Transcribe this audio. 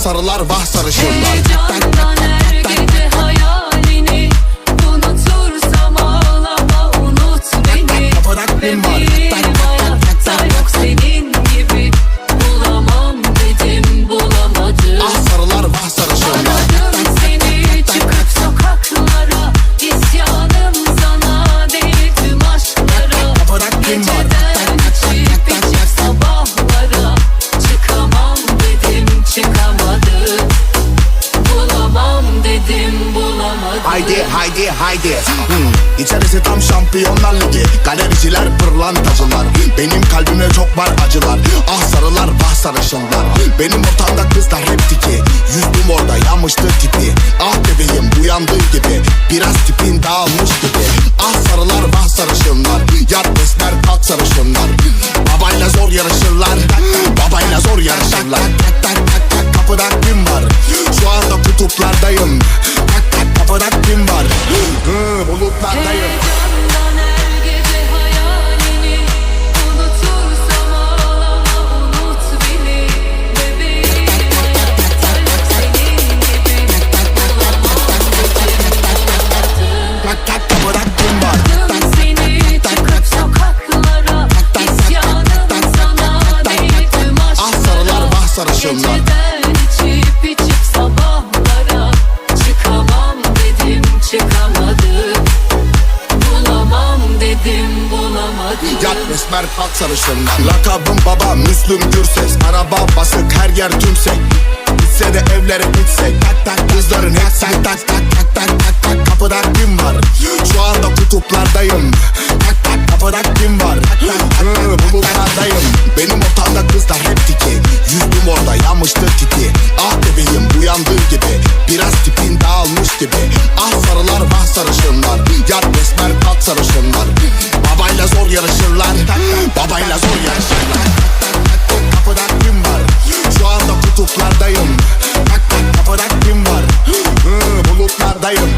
sarılar vah sarışınlar Heyecandan her gece hayalini Unutursam ağlama unut beni Kapıda Haydi haydi haydi. Hmm. İçerisi tam şampiyonlar ligi. Galericiler pırlantacılar Benim kalbime çok var acılar. Ah sarılar vah sarışınlar. Benim ortamda kızlar hep tiki. Yüzdüm orada yanmıştı tipi Ah bebeğim uyandığı gibi. Biraz tipin dağılmış gibi. Ah sarılar vah sarışınlar. Yat esmer kalk sarışınlar. Babayla zor yarışırlar. Babayla zor yarışırlar. Tak tak tak tak kapıda kim var. Şu anda kutuplardayım Kapıda kim var. Hı, Bulutlardayım. Heyecandan Yat esmer kalk sarışınlar Lakabım baba Müslüm Gürses. Araba basık her yer tümsek. Gitse de evlere gitsek. Tak tak kızların hep tak tak tak tak tak tak tak. Kapıda kim var? Şu anda kutuplardayım. Tak tak kapıda kim var? Hı, Bulutlardayım Benim ortamda kızlar hep tiki. Yüzdüm orada yanmıştı titi Ah bebeğim uyandığı gibi. Biraz tipin dağılmış gibi. Ah sarılar vah sarışınlar. Yat esmer kalk sarışınlar baila zor yaşarlar Kapıda kim var? Şu anda kutuplardayım Bak bak kapıda kim var? Bulutlardayım